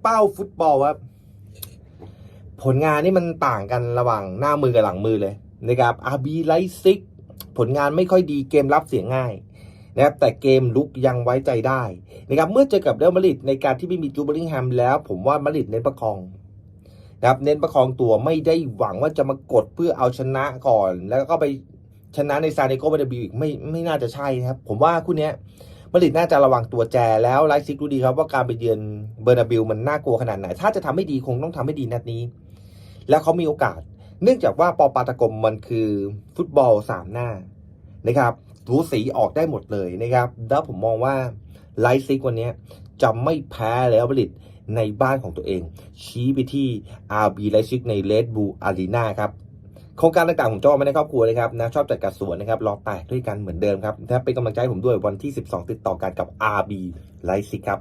เป้าฟุตบอลครับผลงานนี่มันต่างกันระหว่างหน้ามือกับหลังมือเลยนะครับอาร์บีไลซิกผลงานไม่ค่อยดีเกมรับเสียง่ายนะครับแต่เกมลุกยังไว้ใจได้นะครับเมื่อเจอกับเรอัลมาดริดในการที่ไม่มีจูเบอริงแฮมแล้ว ผมว่ามาดริดเน้นประคองนะครับเน้นประคองตัวไม่ได้หวังว่าจะมากดเพื่อเอาชนะก่อน แล้วก็ไปชนะในซานเนโกเบเดบิวอีกไม่ไม่น่าจะใช่นะครับ ผมว่าคู่นี้ มาดริดน่าจะระวังตัวแจแล้วไลฟ์ซิกรู้ดีครับว่าการไปเยือนเบอร์นาบิลมันน่ากลัวขนาดไหน ถ้าจะทำให้ดีคงต้องทำให้ดีนัดนี้ แล้วเขามีโอกาส เนื่องจากว่าปอปาตะกรมมันคือฟุตบอลสามหน้านะครับถูสีออกได้หมดเลยนะครับ แล้วผมมองว่าไลฟ์ซิกวันนี้จะไม่แพ้แล้วมาดริดในบ้านของตัวเอง ชี้ไปที่ RB ไลฟ์ซิกในเลดบูอารีนาครับ โครงการต่างๆของจอมาในครอบครัวเลยครับนะชอบจัดการสวนนะครับรอแตกด้วยกันเหมือนเดิมครับถ้าเป็นกำลังใจผมด้วยวันที่ 12 ติดต่อกันกับ RB ไลฟ์ซิครับ